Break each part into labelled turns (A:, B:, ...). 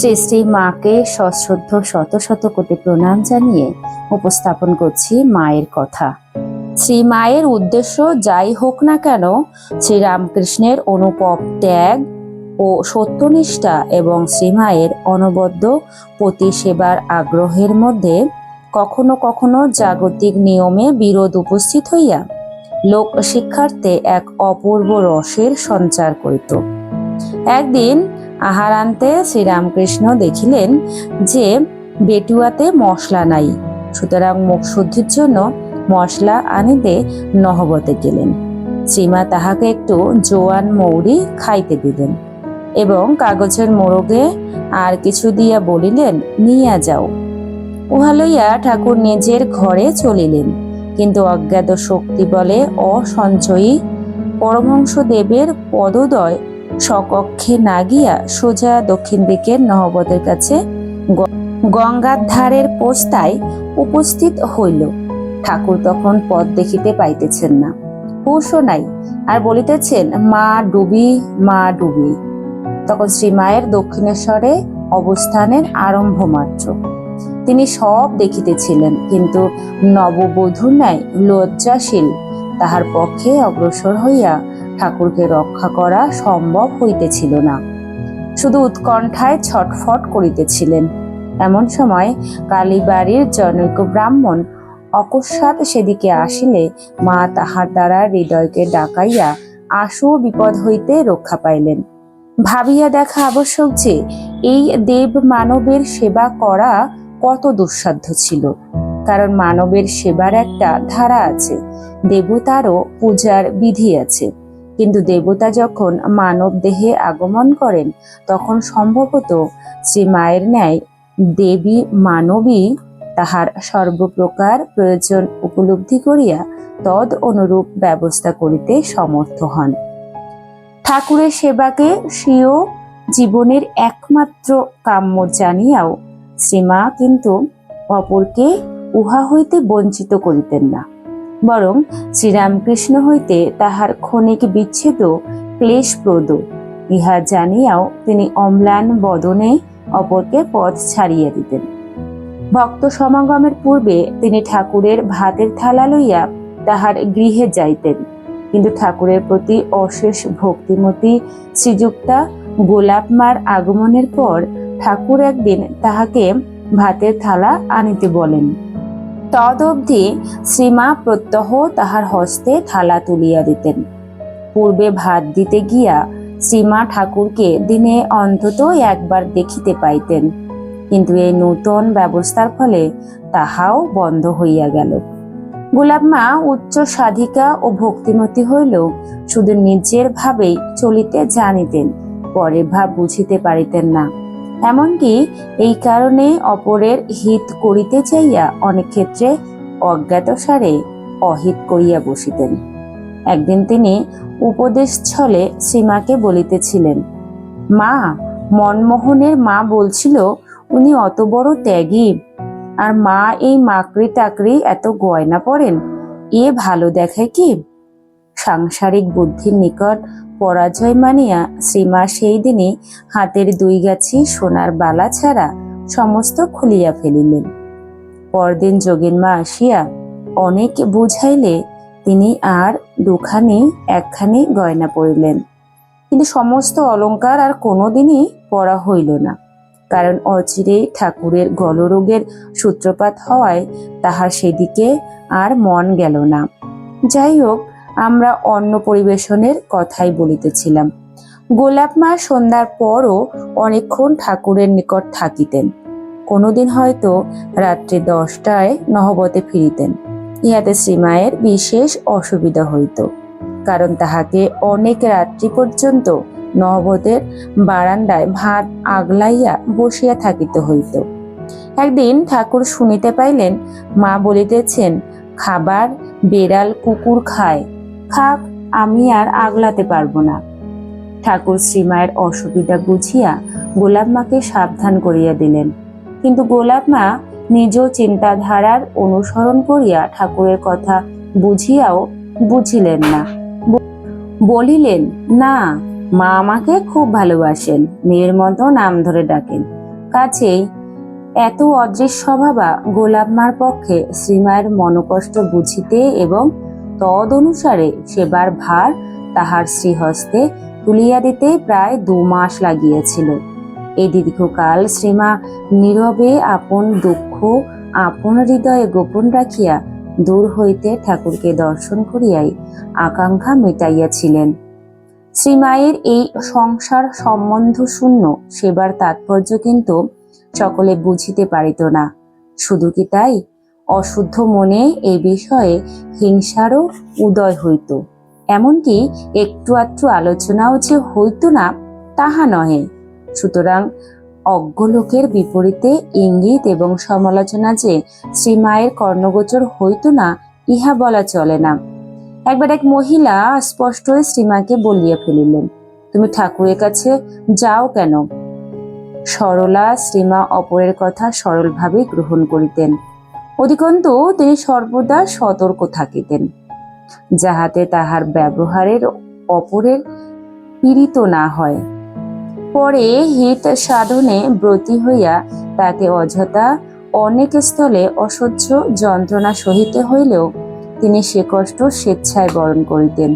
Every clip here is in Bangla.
A: শ্রী শ্রী মাকে সশ্রদ্ধ শত শত কোটি প্রণাম জানিয়ে উপস্থাপন করছি মায়ের কথা। শ্রী মায়ের উদ্দেশ্য যাই হোক না কেন, শ্রীরামকৃষ্ণের অনুপম ত্যাগ ও সত্যনিষ্ঠা এবং শ্রীমায়ের অনবদ্য পতি সেবার আগ্রহের মধ্যে কখনো কখনো জাগতিক নিয়মে বিরোধ উপস্থিত হইয়া লোক শিক্ষার্থে এক অপূর্ব রসের সঞ্চার করিত। একদিন আহারান্তে শ্রীরামকৃষ্ণ দেখিলেন যে বেটুয়াতে মশলা নাই, সুতরাং মুখ শুদ্ধির জন্য মশলা আনিতে নহবতে গেলেন। শ্রীমা তাহাকে একটু জোয়ান মৌরি খাইতে দিলেন এবং কাগজের মোড়গে আর কিছু দিয়া বলিলেন, নিয়া যাও। উহা লইয়া ঠাকুর নিজের ঘরে চলিলেন, কিন্তু অজ্ঞাত শক্তি বলে অসঞ্চয়ী পরমহংস দেবের পদদয় সকক্ষে না গিয়া সোজা দক্ষিণ দিকের নহবতের কাছে গঙ্গার ধারের পোস্তায় উপস্থিত হইল। ঠাকুর তখন পথ দেখিতে পাইতেছেন না। হুশও নাই, আর বলিতেছেন, মা ডুবি মা ডুবি। তখন শ্রীমায়ের দক্ষিণেশ্বরে অবস্থানের আরম্ভ মাত্র তিনি সব দেখিতেছিলেন, কিন্তু নববধূ নাই, লজ্জাশীল। তাহার পক্ষে অগ্রসর হইয়া ঠাকুরকে রক্ষা করা সম্ভব হইতেছিল না। শুধু উৎকণ্ঠায় ছটফট করিতেছিলেন। এমন সময় কালীবাড়ির জনৈক ব্রাহ্মণ অকস্মাৎ সেদিকে আসিলে মা তাহার দ্বারা হৃদয়কে ডাকাইয়া আশু বিপদ হইতে রক্ষা পাইলেন। ভাবিয়া দেখা আবশ্যক যে, এই দেব মানবের সেবা করা কত দুঃসাধ্য ছিল। কারণ মানবের সেবার একটা ধারা আছে, দেবতারও পূজার বিধি আছে। কিন্তু দেবতা যখন মানব দেহে আগমন করেন, তখন সম্ভবত শ্রী মায়ের ন্যায় দেবী মানবী তাহার সর্বপ্রকার প্রয়োজন উপলব্ধি করিয়া তদ অনুরূপ ব্যবস্থা করিতে সমর্থ হন। ঠাকুরের সেবাকে স্বীয় জীবনের একমাত্র কাম্য জানিয়াও শ্রীমা কিন্তু অপরকে উহা হইতে বঞ্চিত করিতেন না। বরং শ্রীরামকৃষ্ণ হইতে তাহার ক্ষণিক বিচ্ছেদ ক্লেশপ্রদ ইহা জানিয়াও তিনি অম্লান বদনে অপরকে পথ ছাড়িয়া দিতেন। ভক্ত সমাগমের পূর্বে তিনি ঠাকুরের ভাতের থালা লইয়া তাহার গৃহে যাইতেন। কিন্তু ঠাকুরের প্রতি অশেষ ভক্তিমতী শ্রীযুক্তা গোলাপমার আগমনের পর ঠাকুর একদিন তাহাকে ভাতের থালা আনিতে বলেন। তদবধি শ্রীমা প্রত্যহ তাহার হস্তে থালা তুলিয়া দিতেন। পূর্বে ভাত দিতে গিয়া শ্রীমা ঠাকুরকে দিনে অন্তত একবার দেখিতে পাইতেন। কিন্তু এই নূতন ব্যবস্থার ফলে তাহাও বন্ধ হইয়া গেল। গোলাপমা উচ্চ সাধিকা ও ভক্তিমতী হইলেও শুধু নিজের ভাবেই চলিতে জানিতেন পরের ভাব বুঝিতে পারিতেন না। এমনকি এই কারণে অপরের হিত করিতে চাইয়া অনেক ক্ষেত্রে অজ্ঞাতসারে অহিত করিয়া বসিতেন। একদিন তিনি উপদেশ ছলে সীমাকে বলিতেছিলেন, মা, মনমোহনের মা বলছিল উনি অত বড় ত্যাগী, আর মা এই মাকড়ি টাকরি এত গয়না পরেন, এ ভালো দেখায় কি? সাংসারিক বুদ্ধির নিকট পরাজয় মানিয়া শ্রীমা সেই দিনই হাতের দুই গাছি সোনার বালা ছাড়া সমস্ত খুলিয়া ফেলিলেন। পরদিন যোগিনমা আসিয়া অনেক বুঝাইলে তিনি আর দুখানি একখানি গয়না পরিলেন। কিন্তু সমস্ত অলংকার আর কোনোদিনই পরা হইল না। কারণ অচিরেই ঠাকুরের গলরোগের সূত্রপাত হওয়ায় তাহার সেদিকে আর মন গেল না। যাই হোক আমরা অন্ন পরিবেশনের কথাই বলিতেছিলাম। গোলাপ মা সন্ধ্যার পরও অনেকক্ষণ ঠাকুরের নিকট থাকিতেন। কোনোদিন হয়তো রাত্রি দশটায় নহবতে ফিরিতেন। ইহাতে শ্রীমায়ের বিশেষ অসুবিধা হইত, কারণ তাহাকে অনেক রাত্রি পর্যন্ত নহবতের বারান্দায় ভাত আগলাইয়া বসিয়া থাকিতে হইত। একদিন ঠাকুর শুনিতে পাইলেন, মা বলিতেছেন, খাবার বেড়াল কুকুর খায়। খাক আমি আর আগলাতে পারব না। ঠাকুর শ্রীমায়ের অসুবিধা বুঝিয়া গোলাপ মাকে সাবধান করিয়া দিলেন। কিন্তু গোলাপ মা নিজ চিন্তাধারার অনুসরণ করিয়া ঠাকুরের কথা বুঝিয়াও বুঝিলেন না। বলিলেন, না, মা আমাকে খুব ভালোবাসেন, মেয়ের মতো নাম ধরে ডাকেন। কাছেই এত অদৃশ্য স্বভাবা গোলাপমার পক্ষে শ্রীমায়ের মনোকষ্ট বুঝিতে এবং তদ অনুসারে সেবার ভার তাহার শ্রীহস্তে তুলিয়া দিতে প্রায় দু মাস লাগিয়েছিল। এই দীর্ঘকাল শ্রীমা নীরবে আপন দুঃখ, আপন হৃদয়ে গোপন রাখিয়া দূর হইতে ঠাকুরকে দর্শন করিয়াই আকাঙ্ক্ষা মেটাইয়াছিলেন। শ্রীমায়ের এই সংসার সম্বন্ধ শূন্য সেবার তাৎপর্য কিন্তু সকলে বুঝিতে পারিত না। শুধু কি তাই? অশুদ্ধ মনে এই বিষয়ে হিংসারও উদয় হইত। এমনকি একটু আধটু আলোচনাও যে হইত না, তাহা নহে। সুতরাং অজ্ঞ লোকের বিপরীতে ইঙ্গিত এবং সমালোচনা যে শ্রীমায়ের কর্ণগোচর হইত না, ইহা বলা চলে না। একবার এক মহিলা স্পষ্টই শ্রীমাকে বলিয়া ফেলিলেন, তুমি ঠাকুরের কাছে যাও কেন? সরলা শ্রীমা অপরের কথা সরলভাবে গ্রহণ করিতেন। অধিকন্তু তিনি সর্বদা সতর্ক থাকিতেন, যাহাতে তাহার ব্যবহারের অপরের পীড়িত না হয়। পরে হিত সাধনে ব্রতী হইয়া তাকে অযথা অনেক স্থলে অসহ্য যন্ত্রণা সহিতে হইলেও তিনি সে কষ্ট স্বেচ্ছায় বরণ করিতেন।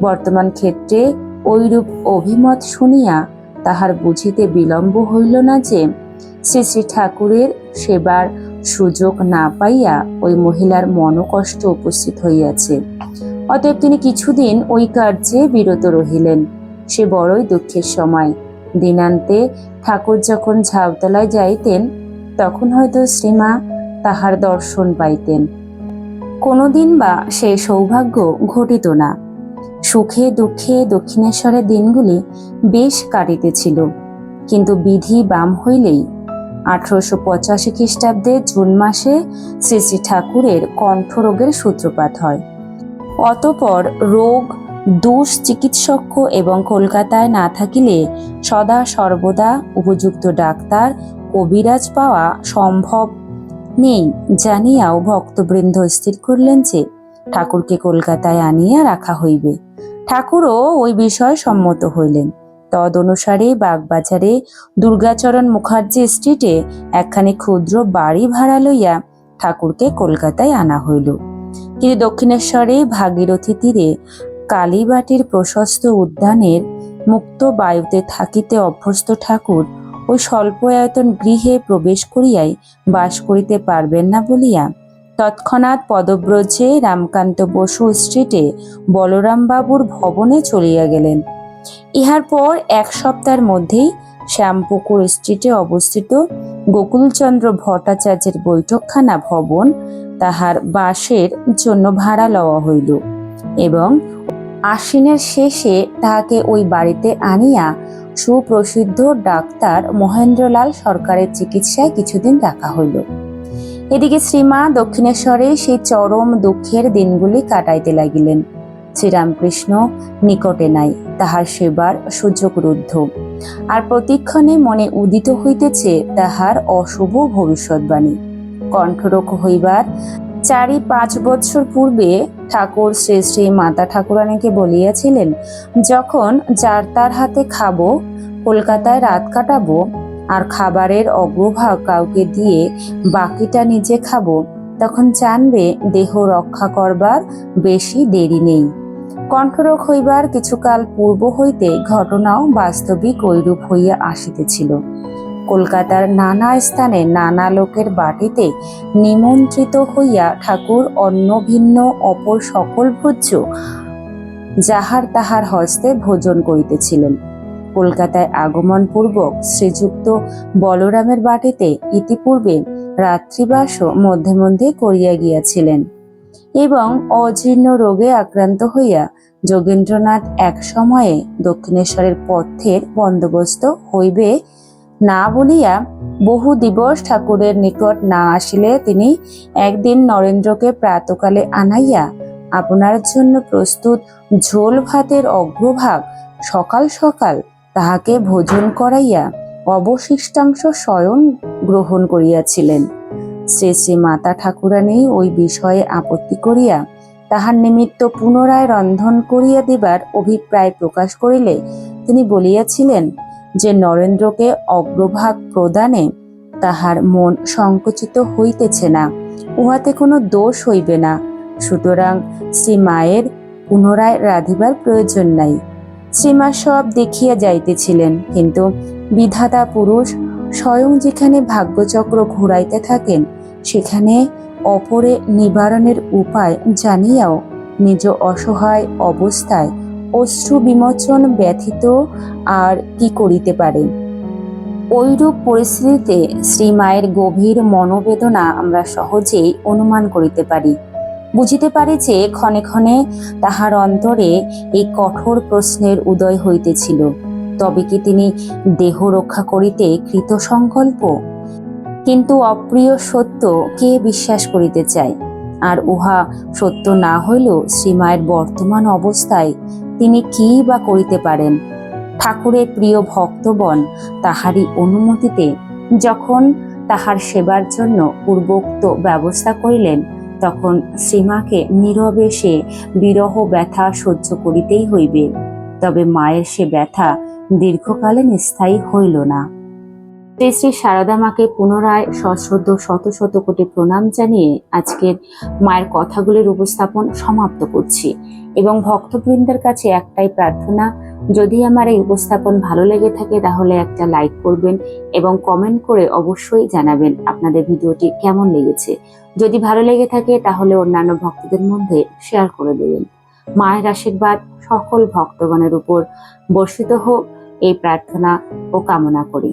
A: বর্তমান ক্ষেত্রে ঐরূপ অভিমত শুনিয়া তাহার বুঝিতে বিলম্ব হইল না যে শ্রী শ্রী ঠাকুরের সেবার সুযোগ না পাইয়া ওই মহিলার মনোকষ্ট উপস্থিত হইয়াছে। অতএব তিনি কিছুদিন ওই কার্যে বিরত রহিলেন। সে বড়ই দুঃখের সময়। দিনান্তে ঠাকুর যখন ঝাউতলায় যাইতেন, তখন হয়তো শ্রীমা তাহার দর্শন পাইতেন। কোনোদিন বা সে সৌভাগ্য ঘটিত না। সুখে দুঃখে দক্ষিণেশ্বরের দিনগুলি বেশ কাটিতেছিল। কিন্তু বিধি বাম হইলেই আঠারোশো পঁচাশি খ্রিস্টাব্দে জুন মাসে শ্রী শ্রী ঠাকুরের কণ্ঠরোগের সূত্রপাত হয়। অতপর রোগ, দুষ চিকিৎসক এবং কলকাতায় না থাকিলে সদা সর্বদা উপযুক্ত ডাক্তার, কবিরাজ পাওয়া সম্ভব নেই জানিয়াও ভক্তবৃন্দ স্থির করলেন যে ঠাকুরকে কলকাতায় আনিয়া রাখা হইবে। ঠাকুরও ওই বিষয়ে সম্মত হইলেন। তদ অনুসারে বাগবাজারে দুর্গাচরণ মুখার্জি স্ট্রিটে একখানি ক্ষুদ্র বাড়ি ভাড়া লইয়া ঠাকুরকে কলকাতায় আনা হইল। কিন্তু দক্ষিণেশ্বরে ভাগীরথী তীরে কালীবাটির প্রশস্ত উদ্যানের মুক্ত বায়ুতে থাকিতে অভ্যস্ত ঠাকুর ওই স্বল্প আয়তন গৃহে প্রবেশ করিয়াই বাস করিতে পারবেন না বলিয়া তৎক্ষণাৎ পদব্রজে রামকান্ত বসু স্ট্রিটে বলরামবাবুর ভবনে চলিয়া গেলেন। ইহার পর এক সপ্তাহের মধ্যেই শ্যামপুকুর স্ট্রিটে অবস্থিত গোকুলচন্দ্র ভট্টাচার্যের বৈঠকখানা ভবন তাহার বাসের জন্য ভাড়া লওয়া হইল এবং আশ্বিনের শেষে তাহাকে ওই বাড়িতে আনিয়া সুপ্রসিদ্ধ ডাক্তার মহেন্দ্রলাল সরকারের চিকিৎসায় কিছুদিন রাখা হইল। এদিকে শ্রীমা দক্ষিণেশ্বরে সেই চরম দুঃখের দিনগুলি কাটাইতে লাগিলেন। শ্রীরামকৃষ্ণ নিকটে নাই, তাহার সেবার সুযোগ রুদ্ধ আর প্রতিক্ষণে মনে উদিত হইতেছে তাহার অশুভ ভবিষ্যৎবাণী। কণ্ঠরোগ হইবার চারি পাঁচ বৎসর পূর্বে ঠাকুর শ্রী শ্রী মাতা ঠাকুরানীকে বলিয়াছিলেন, যখন যার তার হাতে খাব, কলকাতায় রাত কাটাবো, আর খাবারের অগ্রভাগ কাউকে দিয়ে বাকিটা নিজে খাব, তখন জানবে দেহ রক্ষা করবার বেশি দেরি নেই। কণ্ঠরোগ হইবার কিছুকাল পূর্ব হইতে ঘটনাও বাস্তবিক ঐরূপ হইয়া আসিতেছিল। কলকাতার নানা স্থানে নানা লোকের বাটিতে নিমন্ত্রিত হইয়া ঠাকুর অন্য ভিন্ন অপর সকল ভোজ্য যাহার তাহার হস্তে ভোজন করিতেছিলেন। কলকাতায় আগমন পূর্বক শ্রীযুক্ত বলরামের বাটিতে ইতিপূর্বে রাত্রিবাসও মধ্যে মধ্যে করিয়া গিয়াছিলেন এবং অজীর্ণ রোগে আক্রান্ত হইয়া যোগেন্দ্রনাথ এক সময়ে দক্ষিণেশ্বরের পথের বন্দোবস্ত হইবে না বলিয়া বহু দিবস ঠাকুরের নিকট না আসিলে তিনি একদিন নরেন্দ্রকে প্রাতকালে আনাইয়া আপনার জন্য প্রস্তুত ঝোল ভাতের অগ্রভাগ সকাল সকাল তাহাকে ভোজন করাইয়া অবশিষ্টাংশ স্বয়ং গ্রহণ করিয়াছিলেন। শ্রী শ্রী মাতা ঠাকুরানী ওই বিষয়ে আপত্তি করিয়া তাহার নিমিত্ত পুনরায় রন্ধন করিয়া দিবার অভিপ্রায় প্রকাশ করিলে তিনি বলিয়াছিলেন যে নরেন্দ্রকে অগ্রভাগ প্রদানে তাহার মন সংকুচিত হইতেছে না, উহাতে কোনো দোষ হইবে না। সুতরাং শ্রী মায়ের পুনরায় রাধিবার প্রয়োজন নাই। শ্রীমা সব দেখিয়া যাইতেছিলেন, কিন্তু বিধাতা পুরুষ স্বয়ং যেখানে ভাগ্যচক্র ঘুরাইতে থাকেন, সেখানে অপরে নিবারণের উপায় জানিয়াও নিজ অসহায় অবস্থায় অশ্রু বিমোচন ব্যথিত আর কি করিতে পারে? ঐরূপ পরিস্থিতিতে শ্রীমায়ের গভীর মনোবেদনা আমরা সহজেই অনুমান করিতে পারি। বুঝিতে পারি যে ক্ষণে ক্ষণে তাহার অন্তরে এই কঠোর প্রশ্নের উদয় হইতেছিল। তবে কি তিনি দেহ রক্ষা করিতে কৃত সংকল্প কিন্তু অপ্রিয় সত্য কে বিশ্বাস করিতে চায়? আর উহা সত্য না হইলেও শ্রীমায়ের বর্তমান অবস্থায় তিনি কি বা করিতে পারেন? ঠাকুরের প্রিয় ভক্তগণ তাহারই অনুমতিতে যখন তাহার সেবার জন্য পূর্বোক্ত ব্যবস্থা করিলেন, তখন শ্রীমাকে নীরবে সে বিরহ ব্যথা সহ্য করিতেই হইবে। তবে মায়ের সে ব্যথা দীর্ঘকালীন স্থায়ী হইল না। শ্রী শ্রী সারদা মাকে পুনরায় সশ্রদ্ধ শত শত কোটি প্রণাম জানিয়ে আজকের মায়ের কথাগুলির উপস্থাপন সমাপ্ত করছি। এবং ভক্তবৃন্দের কাছে একটাই প্রার্থনা, যদি আমার এই উপস্থাপন ভালো লেগে থাকে তাহলে একটা লাইক করবেন এবং কমেন্ট করে অবশ্যই জানাবেন আপনাদের ভিডিওটি কেমন লেগেছে। যদি ভালো লেগে থাকে তাহলে অন্যান্য ভক্তদের মধ্যে শেয়ার করে দেবেন। মায়ের আশীর্বাদ সকল ভক্তগণের উপর বর্ষিত হোক, এই প্রার্থনা ও কামনা করি।